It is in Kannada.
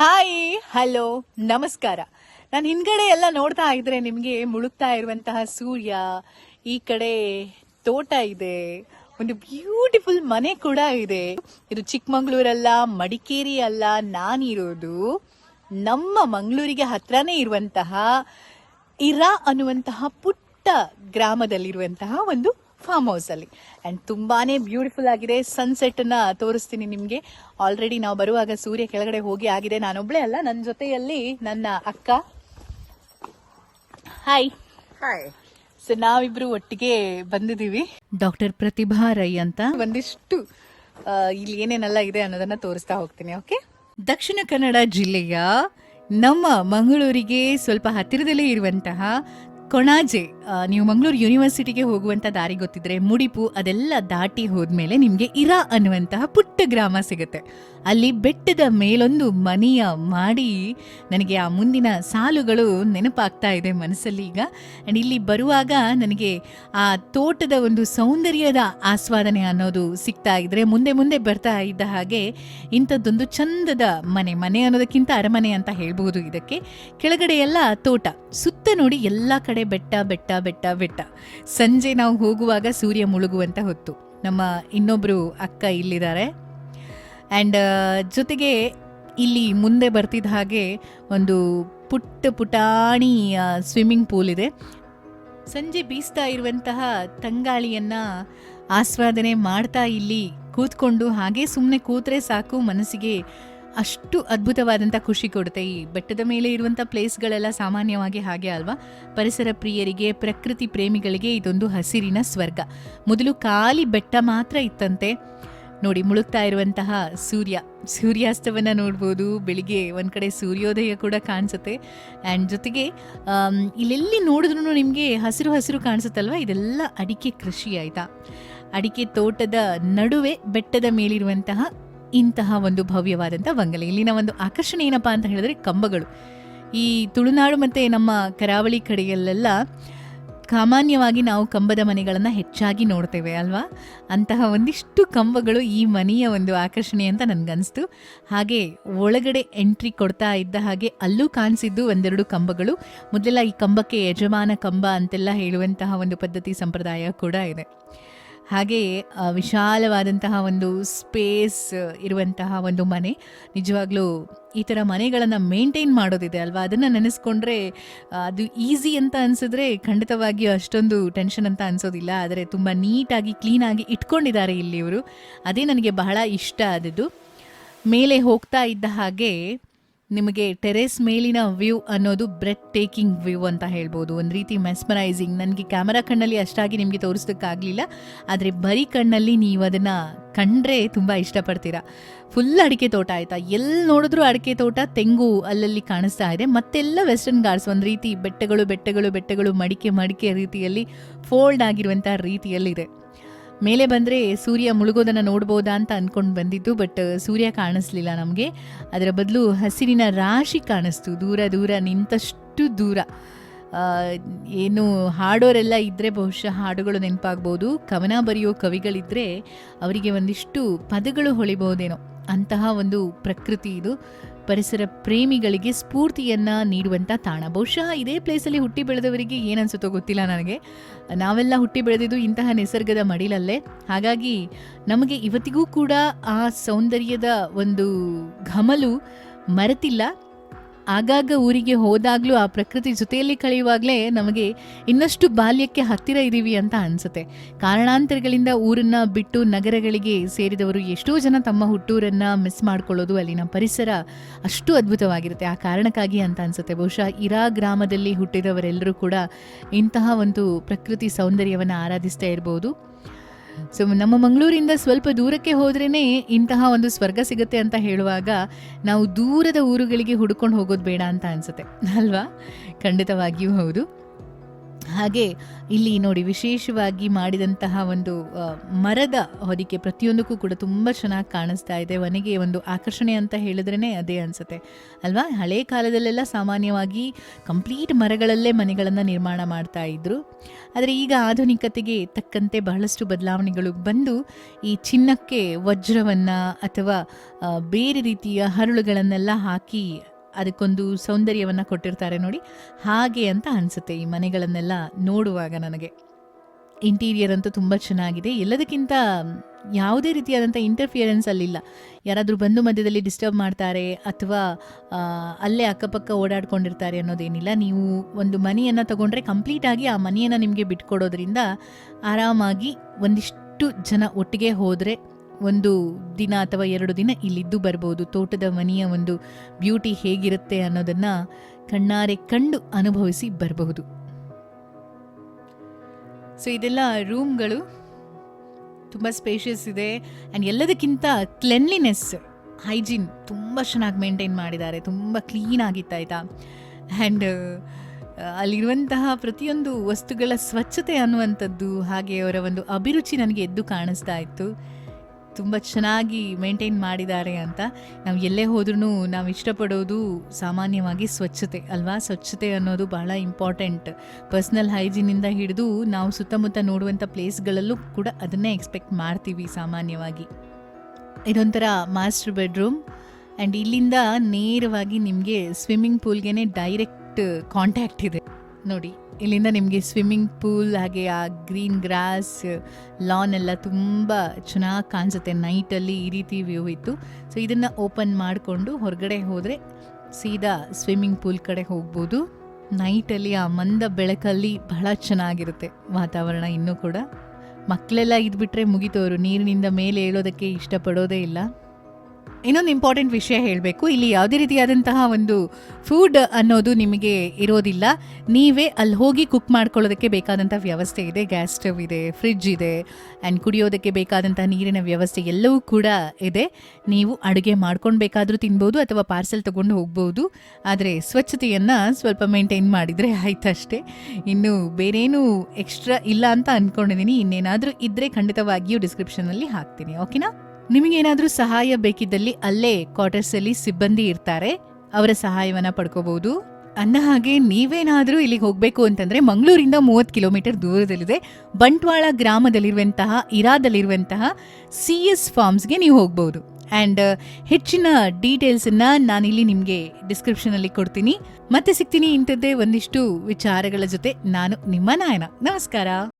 ಹಾಯ್, ಹಲೋ, ನಮಸ್ಕಾರ. ನಾನು ಹಿಂದ್ಗಡೆ ಎಲ್ಲ ನೋಡ್ತಾ ಇದ್ರೆ ನಿಮಗೆ ಮುಳುಗ್ತಾ ಇರುವಂತಹ ಸೂರ್ಯ, ಈ ಕಡೆ ತೋಟ ಇದೆ, ಒಂದು ಬ್ಯೂಟಿಫುಲ್ ಮನೆ ಕೂಡ ಇದೆ. ಇದು ಚಿಕ್ಕಮಂಗ್ಳೂರಲ್ಲ ಮಡಿಕೇರಿ ಅಲ್ಲ ನಾನಿರೋದು ನಮ್ಮ ಮಂಗಳೂರಿಗೆ ಹತ್ರನೇ ಇರುವಂತಹ ಇರಾ ಅನ್ನುವಂತಹ ಪುಟ್ಟ ಗ್ರಾಮದಲ್ಲಿರುವಂತಹ ಒಂದು ಫಾರ್ಮ್ ಹೌಸ್ ಅಲ್ಲಿ ಅಂಡ್ ತುಂಬಾನೇ ಬ್ಯೂಟಿಫುಲ್ ಆಗಿದೆ. ಸನ್ಸೆಟ್ನ ತೋರಿಸ್ತೀನಿ ನಿಮ್ಗೆ. ಆಲ್ರೆಡಿ ನಾವು ಬರುವಾಗ ಸೂರ್ಯ ಕೆಳಗಡೆ ಹೋಗಿ ಆಗಿದೆ. ನಾನೊಬ್ಳೆ ಅಲ್ಲ ನನ್ನ ಜೊತೆಯಲ್ಲಿ ನನ್ನ ಅಕ್ಕ. ಹಾಯ್ ಹಾಯ್ ಸೊ ನಾವಿಬ್ರು ಒಟ್ಟಿಗೆ ಬಂದಿದೀವಿ ಡಾಕ್ಟರ್ ಪ್ರತಿಭಾ ರೈ ಅಂತ. ಒಂದಿಷ್ಟು ಇಲ್ಲಿ ಏನೇನೆಲ್ಲ ಇದೆ ಅನ್ನೋದನ್ನ ತೋರಿಸ್ತಾ ಹೋಗ್ತೀನಿ ಓಕೆ ದಕ್ಷಿಣ ಕನ್ನಡ ಜಿಲ್ಲೆಯ ನಮ್ಮ ಮಂಗಳೂರಿಗೆ ಸ್ವಲ್ಪ ಹತ್ತಿರದಲ್ಲೇ ಇರುವಂತಹ ಕೊಣಾಜೆ ನೀವು ಮಂಗಳೂರು ಯೂನಿವರ್ಸಿಟಿಗೆ ಹೋಗುವಂತ ದಾರಿ ಗೊತ್ತಿದ್ರೆ ಮುಡಿಪು ಅದೆಲ್ಲ ದಾಟಿ ಹೋದ್ಮೇಲೆ ನಿಮ್ಗೆ ಇರಾ ಅನ್ನುವಂತಹ ಪುಟ್ಟ ಗ್ರಾಮ ಸಿಗುತ್ತೆ. ಅಲ್ಲಿ ಬೆಟ್ಟದ ಮೇಲೊಂದು ಮನೆಯ ಮಾಡಿ ನನಗೆ ಆ ಮುಂದಿನ ಸಾಲುಗಳು ನೆನಪಾಗ್ತಾ ಇದೆ ಮನಸ್ಸಲ್ಲಿ ಈಗ. ಆ್ಯಂಡ್ ಇಲ್ಲಿ ಬರುವಾಗ ನನಗೆ ಆ ತೋಟದ ಒಂದು ಸೌಂದರ್ಯದ ಆಸ್ವಾದನೆ ಅನ್ನೋದು ಸಿಗ್ತಾ ಇದ್ರೆ ಮುಂದೆ ಮುಂದೆ ಬರ್ತಾ ಇದ್ದ ಹಾಗೆ ಇಂಥದ್ದೊಂದು ಚಂದದ ಮನೆ ಮನೆ ಅನ್ನೋದಕ್ಕಿಂತ ಅರಮನೆ ಅಂತ ಹೇಳ್ಬೋದು ಇದಕ್ಕೆ. ಕೆಳಗಡೆ ಎಲ್ಲ ತೋಟ, ಸುತ್ತ ನೋಡಿ ಎಲ್ಲ ಕಡೆ ಬೆಟ್ಟ ಬೆಟ್ಟ ಬೆಟ್ಟ ಬೆಟ್ಟ. ಸಂಜೆ ನಾವು ಹೋಗುವಾಗ ಸೂರ್ಯ ಮುಳುಗುವಂತ ಹೊತ್ತು. ನಮ್ಮ ಇನ್ನೊಬ್ರು ಅಕ್ಕ ಇಲ್ಲಿದ್ದಾರೆ. ಆ್ಯಂಡ್ ಜೊತೆಗೆ ಇಲ್ಲಿ ಮುಂದೆ ಬರ್ತಿದ್ದ ಹಾಗೆ ಒಂದು ಪುಟ್ಟ ಪುಟಾಣಿ ಸ್ವಿಮ್ಮಿಂಗ್ ಪೂಲ್ ಇದೆ. ಸಂಜೆ ಬೀಸ್ತಾ ಇರುವಂತಹ ತಂಗಾಳಿಯನ್ನ ಆಸ್ವಾದನೆ ಮಾಡ್ತಾ ಇಲ್ಲಿ ಕೂತ್ಕೊಂಡು ಹಾಗೆ ಸುಮ್ಮನೆ ಕೂತ್ರೆ ಸಾಕು ಮನಸ್ಸಿಗೆ ಅಷ್ಟು ಅದ್ಭುತವಾದಂಥ ಖುಷಿ ಕೊಡುತ್ತೆ. ಈ ಬೆಟ್ಟದ ಮೇಲೆ ಇರುವಂಥ ಪ್ಲೇಸ್ಗಳೆಲ್ಲ ಸಾಮಾನ್ಯವಾಗಿ ಹಾಗೆ ಅಲ್ವಾ? ಪರಿಸರ ಪ್ರಿಯರಿಗೆ, ಪ್ರಕೃತಿ ಪ್ರೇಮಿಗಳಿಗೆ ಇದೊಂದು ಹಸಿರಿನ ಸ್ವರ್ಗ. ಮೊದಲು ಖಾಲಿ ಬೆಟ್ಟ ಮಾತ್ರ ಇತ್ತಂತೆ. ನೋಡಿ, ಮುಳುಗ್ತಾ ಇರುವಂತಹ ಸೂರ್ಯ, ಸೂರ್ಯಾಸ್ತವನ್ನು ನೋಡ್ಬೋದು. ಬೆಳಿಗ್ಗೆ ಒಂದು ಕಡೆ ಸೂರ್ಯೋದಯ ಕೂಡ ಕಾಣಿಸುತ್ತೆ. ಆ್ಯಂಡ್ ಜೊತೆಗೆ ಇಲ್ಲೆಲ್ಲಿ ನೋಡಿದ್ರೂ ನಿಮಗೆ ಹಸಿರು ಹಸಿರು ಕಾಣಿಸುತ್ತಲ್ವ? ಇದೆಲ್ಲ ಅಡಿಕೆ ಕೃಷಿ ಆಯಿತಾ? ಅಡಿಕೆ ತೋಟದ ನಡುವೆ ಬೆಟ್ಟದ ಮೇಲಿರುವಂತಹ ಇಂತಹ ಒಂದು ಭವ್ಯವಾದಂಥ ಬಂಗಲೆ. ಇಲ್ಲಿನ ಒಂದು ಆಕರ್ಷಣೆ ಏನಪ್ಪ ಅಂತ ಹೇಳಿದ್ರೆ ಕಂಬಗಳು. ಈ ತುಳುನಾಡು ಮತ್ತು ನಮ್ಮ ಕರಾವಳಿ ಕಡೆಯಲ್ಲೆಲ್ಲ ಸಾಮಾನ್ಯವಾಗಿ ನಾವು ಕಂಬದ ಮನೆಗಳನ್ನು ಹೆಚ್ಚಾಗಿ ನೋಡ್ತೇವೆ ಅಲ್ವಾ? ಅಂತಹ ಒಂದಿಷ್ಟು ಕಂಬಗಳು ಈ ಮನೆಯ ಒಂದು ಆಕರ್ಷಣೆ ಅಂತ ನನಗನ್ನಿಸ್ತು ಹಾಗೆ ಒಳಗಡೆ ಎಂಟ್ರಿ ಕೊಡ್ತಾ ಇದ್ದ ಹಾಗೆ ಅಲ್ಲೂ ಕಾಣಿಸಿದ್ದು ಒಂದೆರಡು ಕಂಬಗಳು. ಮೊದಲೆಲ್ಲ ಈ ಕಂಬಕ್ಕೆ ಯಜಮಾನ ಕಂಬ ಅಂತೆಲ್ಲ ಹೇಳುವಂತಹ ಒಂದು ಪದ್ಧತಿ ಸಂಪ್ರದಾಯ ಕೂಡ ಇದೆ. ಹಾಗೆಯೇ ವಿಶಾಲವಾದಂತಹ ಒಂದು ಸ್ಪೇಸ್ ಇರುವಂತಹ ಒಂದು ಮನೆ. ನಿಜವಾಗ್ಲೂ ಈ ಥರ ಮನೆಗಳನ್ನು ಮೇಂಟೈನ್ ಮಾಡೋದಿದೆ ಅಲ್ವಾ? ಅದನ್ನು ನೆನೆಸ್ಕೊಂಡ್ರೆ ಅದು ಈಸಿ ಅಂತ ಅನಿಸಿದ್ರೆ ಖಂಡಿತವಾಗಿಯೂ ಅಷ್ಟೊಂದು ಟೆನ್ಷನ್ ಅಂತ ಅನ್ಸೋದಿಲ್ಲ. ಆದರೆ ತುಂಬ ನೀಟಾಗಿ ಕ್ಲೀನಾಗಿ ಇಟ್ಕೊಂಡಿದ್ದಾರೆ ಇಲ್ಲಿ ಇವರು ಅದೇ ನನಗೆ ಬಹಳ ಇಷ್ಟ ಆದದ್ದು. ಮೇಲೆ ಹೋಗ್ತಾ ಇದ್ದ ಹಾಗೆ ನಿಮಗೆ ಟೆರೆಸ್ ಮೇಲಿನ ವ್ಯೂ ಅನ್ನೋದು ಬ್ರೆಡ್ ಟೇಕಿಂಗ್ ವ್ಯೂ ಅಂತ ಹೇಳ್ಬೋದು. ಒಂದು ರೀತಿ ಮೆಸ್ಮರೈಸಿಂಗ್ ನನಗೆ ಕ್ಯಾಮರಾ ಕಣ್ಣಲ್ಲಿ ಅಷ್ಟಾಗಿ ನಿಮಗೆ ತೋರಿಸೋದಕ್ಕಾಗಲಿಲ್ಲ. ಆದರೆ ಬರೀ ಕಣ್ಣಲ್ಲಿ ನೀವು ಅದನ್ನು ಕಂಡ್ರೆ ತುಂಬ ಇಷ್ಟಪಡ್ತೀರಾ. ಫುಲ್ ಅಡಿಕೆ ತೋಟ ಆಯಿತಾ? ಎಲ್ಲಿ ನೋಡಿದ್ರೂ ಅಡಿಕೆ ತೋಟ, ತೆಂಗು ಅಲ್ಲಲ್ಲಿ ಕಾಣಿಸ್ತಾ ಇದೆ. ಮತ್ತೆಲ್ಲ ವೆಸ್ಟರ್ನ್ ಗಾರ್ಡ್ಸ್ ಒಂದು ರೀತಿ ಬೆಟ್ಟಗಳು ಬೆಟ್ಟಗಳು ಬೆಟ್ಟಗಳು ಮಡಿಕೆ ಮಡಿಕೆ ರೀತಿಯಲ್ಲಿ ಫೋಲ್ಡ್ ಆಗಿರುವಂಥ ರೀತಿಯಲ್ಲಿದೆ. ಮೇಲೆ ಬಂದರೆ ಸೂರ್ಯ ಮುಳುಗೋದನ್ನು ನೋಡ್ಬೋದಾ ಅಂತ ಅಂದ್ಕೊಂಡು ಬಂದಿದ್ದು ಬಟ್ ಸೂರ್ಯ ಕಾಣಿಸ್ಲಿಲ್ಲ ನಮಗೆ. ಅದರ ಬದಲು ಹಸಿರಿನ ರಾಶಿ ಕಾಣಿಸ್ತು, ದೂರ ದೂರ ನಿಂತಷ್ಟು ದೂರ. ಏನು ಹಾಡೋರೆಲ್ಲ ಇದ್ದರೆ ಬಹುಶಃ ಹಾಡುಗಳು ನೆನಪಾಗ್ಬೋದು, ಕವನ ಬರೆಯೋ ಕವಿಗಳಿದ್ದರೆ ಅವರಿಗೆ ಒಂದಿಷ್ಟು ಪದಗಳು ಹೊಳಿಬಹುದೇನೋ ಅಂತಹ ಒಂದು ಪ್ರಕೃತಿ ಇದು. ಪರಿಸರ ಪ್ರೇಮಿಗಳಿಗೆ ಸ್ಫೂರ್ತಿಯನ್ನು ನೀಡುವಂಥ ತಾಣ. ಬಹುಶಃ ಇದೇ ಪ್ಲೇಸಲ್ಲಿ ಹುಟ್ಟಿ ಬೆಳೆದವರಿಗೆ ಏನನ್ಸುತ್ತೋ ಗೊತ್ತಿಲ್ಲ ನನಗೆ. ನಾವೆಲ್ಲ ಹುಟ್ಟಿ ಬೆಳೆದಿದ್ದು ಇಂತಹ ನಿಸರ್ಗದ ಮಡಿಲಲ್ಲೇ. ಹಾಗಾಗಿ ನಮಗೆ ಇವತ್ತಿಗೂ ಕೂಡ ಆ ಸೌಂದರ್ಯದ ಒಂದು ಘಮಲು ಮರೆತಿಲ್ಲ. ಆಗಾಗ ಊರಿಗೆ ಹೋದಾಗಲೂ ಆ ಪ್ರಕೃತಿ ಜೊತೆಯಲ್ಲಿ ಕಳೆಯುವಾಗಲೇ ನಮಗೆ ಇನ್ನಷ್ಟು ಬಾಲ್ಯಕ್ಕೆ ಹತ್ತಿರ ಇದ್ದೀವಿ ಅಂತ ಅನಿಸುತ್ತೆ. ಕಾರಣಾಂತರಗಳಿಂದ ಊರನ್ನ ಬಿಟ್ಟು ನಗರಗಳಿಗೆ ಸೇರಿದವರು ಎಷ್ಟೋ ಜನ ತಮ್ಮ ಹುಟ್ಟೂರನ್ನ ಮಿಸ್ ಮಾಡ್ಕೊಳ್ಳೋದು ಅಲ್ಲಿನ ಪರಿಸರ ಅಷ್ಟು ಅದ್ಭುತವಾಗಿರುತ್ತೆ. ಆ ಕಾರಣಕ್ಕಾಗಿ ಅಂತ ಅನಿಸುತ್ತೆ. ಬಹುಶಃ ಇರಾ ಗ್ರಾಮದಲ್ಲಿ ಹುಟ್ಟಿದವರೆಲ್ಲರೂ ಕೂಡ ಇಂತಹ ಒಂದು ಪ್ರಕೃತಿ ಸೌಂದರ್ಯವನ್ನು ಆರಾಧಿಸ್ತಾ ಇರ್ಬೋದು. ಸೊ ನಮ್ಮ ಮಂಗಳೂರಿಂದ ಸ್ವಲ್ಪ ದೂರಕ್ಕೆ ಹೋದ್ರೇ ಇಂತಹ ಒಂದು ಸ್ವರ್ಗ ಸಿಗುತ್ತೆ ಅಂತ ಹೇಳುವಾಗ ನಾವು ದೂರದ ಊರುಗಳಿಗೆ ಹುಡ್ಕೊಂಡು ಹೋಗೋದು ಬೇಡ ಅಂತ ಅನ್ಸುತ್ತೆ. ಅಲ್ವಾ? ಖಂಡಿತವಾಗಿಯೂ ಹೌದು. ಹಾಗೆ ಇಲ್ಲಿ ನೋಡಿ ವಿಶೇಷವಾಗಿ ಮಾಡಿದಂತಹ ಒಂದು ಮರದ ಹೊದಿಕೆ ಪ್ರತಿಯೊಂದಕ್ಕೂ ಕೂಡ ತುಂಬ ಚೆನ್ನಾಗಿ ಕಾಣಿಸ್ತಾ ಇದೆ. ಮನೆಗೆ ಒಂದು ಆಕರ್ಷಣೆ ಅಂತ ಹೇಳಿದ್ರೇ ಅದೇ ಅನಿಸುತ್ತೆ. ಅಲ್ವಾ? ಹಳೆ ಕಾಲದಲ್ಲೆಲ್ಲ ಸಾಮಾನ್ಯವಾಗಿ ಕಂಪ್ಲೀಟ್ ಮರಗಳಲ್ಲೇ ಮನೆಗಳನ್ನು ನಿರ್ಮಾಣ ಮಾಡ್ತಾ ಇದ್ರು. ಆದರೆ ಈಗ ಆಧುನಿಕತೆಗೆ ತಕ್ಕಂತೆ ಬಹಳಷ್ಟು ಬದಲಾವಣೆಗಳು ಬಂದು, ಈ ಚಿನ್ನಕ್ಕೆ ವಜ್ರವನ್ನು ಅಥವಾ ಬೇರೆ ರೀತಿಯ ಹರಳುಗಳನ್ನೆಲ್ಲ ಹಾಕಿ ಅದಕ್ಕೊಂದು ಸೌಂದರ್ಯವನ್ನು ಕೊಟ್ಟಿರ್ತಾರೆ ನೋಡಿ. ಹಾಗೆ ಅಂತ ಅನಿಸುತ್ತೆ ಈ ಮನೆಗಳನ್ನೆಲ್ಲ ನೋಡುವಾಗ ನನಗೆ. ಇಂಟೀರಿಯರ್ ಅಂತೂ ತುಂಬ ಚೆನ್ನಾಗಿದೆ. ಎಲ್ಲದಕ್ಕಿಂತ ಯಾವುದೇ ರೀತಿಯಾದಂಥ ಇಂಟರ್ಫಿಯರೆನ್ಸ್ ಅಲ್ಲಿಲ್ಲ. ಯಾರಾದರೂ ಬಂದು ಮಧ್ಯದಲ್ಲಿ ಡಿಸ್ಟರ್ಬ್ ಮಾಡ್ತಾರೆ ಅಥವಾ ಅಲ್ಲೇ ಅಕ್ಕಪಕ್ಕ ಓಡಾಡ್ಕೊಂಡಿರ್ತಾರೆ ಅನ್ನೋದೇನಿಲ್ಲ. ನೀವು ಒಂದು ಮನೆಯನ್ನು ತಗೊಂಡ್ರೆ ಕಂಪ್ಲೀಟಾಗಿ ಆ ಮನೆಯನ್ನು ನಿಮಗೆ ಬಿಟ್ಕೊಡೋದ್ರಿಂದ ಆರಾಮಾಗಿ ಒಂದಿಷ್ಟು ಜನ ಒಟ್ಟಿಗೆ ಹೋದರೆ ಒಂದು ದಿನ ಅಥವಾ ಎರಡು ದಿನ ಇಲ್ಲಿದ್ದು ಬರ್ಬೋದು. ತೋಟದ ಮನೆಯ ಒಂದು ಬ್ಯೂಟಿ ಹೇಗಿರುತ್ತೆ ಅನ್ನೋದನ್ನು ಕಣ್ಣಾರೆ ಕಂಡು ಅನುಭವಿಸಿ ಬರಬಹುದು. ಸೊ ಇದೆಲ್ಲ ರೂಮ್ಗಳು ತುಂಬ ಸ್ಪೇಷಿಯಸ್ ಇದೆ. ಆ್ಯಂಡ್ ಎಲ್ಲದಕ್ಕಿಂತ ಕ್ಲೆನ್ಲಿನೆಸ್ ಹೈಜೀನ್ ತುಂಬ ಚೆನ್ನಾಗಿ ಮೇಂಟೈನ್ ಮಾಡಿದ್ದಾರೆ. ತುಂಬ ಕ್ಲೀನ್ ಆಯಿತಾ ಆ್ಯಂಡ್ ಅಲ್ಲಿರುವಂತಹ ಪ್ರತಿಯೊಂದು ವಸ್ತುಗಳ ಸ್ವಚ್ಛತೆ ಅನ್ನುವಂಥದ್ದು ಹಾಗೆ ಅವರ ಒಂದು ಅಭಿರುಚಿ ನನಗೆ ಎದ್ದು ಕಾಣಿಸ್ತಾ ಇತ್ತು. ತುಂಬ ಚೆನ್ನಾಗಿ ಮೇಂಟೈನ್ ಮಾಡಿದ್ದಾರೆ ಅಂತ. ನಾವು ಎಲ್ಲೇ ಹೋದ್ರೂ ನಾವು ಇಷ್ಟಪಡೋದು ಸಾಮಾನ್ಯವಾಗಿ ಸ್ವಚ್ಛತೆ ಅಲ್ವಾ? ಸ್ವಚ್ಛತೆ ಅನ್ನೋದು ಬಹಳ ಇಂಪಾರ್ಟೆಂಟ್ ಪರ್ಸ್ನಲ್ ಹೈಜೀನಿಂದ ಹಿಡಿದು ನಾವು ಸುತ್ತಮುತ್ತ ನೋಡುವಂಥ ಪ್ಲೇಸ್ಗಳಲ್ಲೂ ಕೂಡ ಅದನ್ನೇ ಎಕ್ಸ್ಪೆಕ್ಟ್ ಮಾಡ್ತೀವಿ ಸಾಮಾನ್ಯವಾಗಿ. ಇದೊಂಥರ ಮಾಸ್ಟರ್ ಬೆಡ್ರೂಮ್ ಆ್ಯಂಡ್ ಇಲ್ಲಿಂದ ನೇರವಾಗಿ ನಿಮಗೆ ಸ್ವಿಮ್ಮಿಂಗ್ ಪೂಲ್ಗೆ ಡೈರೆಕ್ಟ್ ಕಾಂಟ್ಯಾಕ್ಟ್ ಇದೆ. ನೋಡಿ, ಇಲ್ಲಿಂದ ನಿಮಗೆ ಸ್ವಿಮ್ಮಿಂಗ್ ಪೂಲ್ ಹಾಗೆ ಆ ಗ್ರೀನ್ ಗ್ರಾಸ್ ಲಾನ್ ಎಲ್ಲ ತುಂಬ ಚೆನ್ನಾಗಿ ಕಾಣಿಸುತ್ತೆ. ನೈಟಲ್ಲಿ ಈ ರೀತಿ ವ್ಯೂ ಇತ್ತು. ಸೊ ಇದನ್ನು ಓಪನ್ ಮಾಡಿಕೊಂಡು ಹೊರಗಡೆ ಹೋದರೆ ಸೀದಾ ಸ್ವಿಮ್ಮಿಂಗ್ ಪೂಲ್ ಕಡೆ ಹೋಗ್ಬೋದು. ನೈಟಲ್ಲಿ ಆ ಮಂದ ಬೆಳಕಲ್ಲಿ ಬಹಳ ಚೆನ್ನಾಗಿರುತ್ತೆ ವಾತಾವರಣ ಇನ್ನೂ ಕೂಡ. ಮಕ್ಕಳೆಲ್ಲ ಇದ್ಬಿಟ್ರೆ ಮುಗಿತೋರು ನೀರಿನಿಂದ ಮೇಲೆ ಏಳೋದಕ್ಕೆ ಇಷ್ಟಪಡೋದೇ ಇಲ್ಲ. ಇನ್ನೊಂದು ಇಂಪಾರ್ಟೆಂಟ್ ವಿಷಯ ಹೇಳಬೇಕು. ಇಲ್ಲಿ ಯಾವುದೇ ರೀತಿಯಾದಂತಹ ಒಂದು ಫುಡ್ ಅನ್ನೋದು ನಿಮಗೆ ಇರೋದಿಲ್ಲ. ನೀವೇ ಅಲ್ಲಿ ಹೋಗಿ ಕುಕ್ ಮಾಡ್ಕೊಳ್ಳೋದಕ್ಕೆ ಬೇಕಾದಂಥ ವ್ಯವಸ್ಥೆ ಇದೆ. ಗ್ಯಾಸ್ ಸ್ಟವ್ ಇದೆ ಫ್ರಿಡ್ಜ್ ಇದೆ ಆ್ಯಂಡ್ ಕುಡಿಯೋದಕ್ಕೆ ಬೇಕಾದಂಥ ನೀರಿನ ವ್ಯವಸ್ಥೆ ಎಲ್ಲವೂ ಕೂಡ ಇದೆ. ನೀವು ಅಡುಗೆ ಮಾಡ್ಕೊಂಡು ಬೇಕಾದರೂ ತಿನ್ಬೋದು ಅಥವಾ ಪಾರ್ಸೆಲ್ ತೊಗೊಂಡು ಹೋಗ್ಬೋದು. ಆದರೆ ಸ್ವಚ್ಛತೆಯನ್ನು ಸ್ವಲ್ಪ ಮೇಂಟೈನ್ ಮಾಡಿದರೆ ಆಯ್ತಷ್ಟೇ. ಇನ್ನು ಬೇರೇನೂ ಎಕ್ಸ್ಟ್ರಾ ಇಲ್ಲ ಅಂತ ಅಂದ್ಕೊಂಡಿದ್ದೀನಿ ಇನ್ನೇನಾದರೂ ಇದ್ದರೆ ಖಂಡಿತವಾಗಿಯೂ ಡಿಸ್ಕ್ರಿಪ್ಷನಲ್ಲಿ ಹಾಕ್ತೀನಿ. ಓಕೆನಾ ನಿಮಗೇನಾದರೂ ಸಹಾಯ ಬೇಕಿದ್ದಲ್ಲಿ ಅಲ್ಲೇ ಕ್ವಾರ್ಟರ್ಸಲ್ಲಿ ಸಿಬ್ಬಂದಿ ಇರ್ತಾರೆ, ಅವರ ಸಹಾಯವನ್ನ ಪಡ್ಕೋಬಹುದು ಅಂದ ಹಾಗೆ ನೀವೇನಾದರೂ ಇಲ್ಲಿಗೆ ಹೋಗಬೇಕು ಅಂತಂದ್ರೆ ಮಂಗಳೂರಿಂದ ಮೂವತ್ತು ಕಿಲೋಮೀಟರ್ ದೂರದಲ್ಲಿದೆ. ಬಂಟ್ವಾಳ ಗ್ರಾಮದಲ್ಲಿರುವಂತಹ, ಇರಾದಲ್ಲಿರುವಂತಹ ಸಿ ಎಸ್ ಫಾರ್ಮ್ಸ್ಗೆ ನೀವು ಹೋಗ್ಬೋದು. ಆ್ಯಂಡ್ ಹೆಚ್ಚಿನ ಡೀಟೇಲ್ಸನ್ನು ನಾನಿಲ್ಲಿ ನಿಮಗೆ ಡಿಸ್ಕ್ರಿಪ್ಷನಲ್ಲಿ ಕೊಡ್ತೀನಿ. ಮತ್ತೆ ಸಿಗ್ತೀನಿ ಇಂಥದ್ದೇ ಒಂದಿಷ್ಟು ವಿಚಾರಗಳ ಜೊತೆ ನಾನು ನಿಮ್ಮ ನಾಯನ. ನಮಸ್ಕಾರ.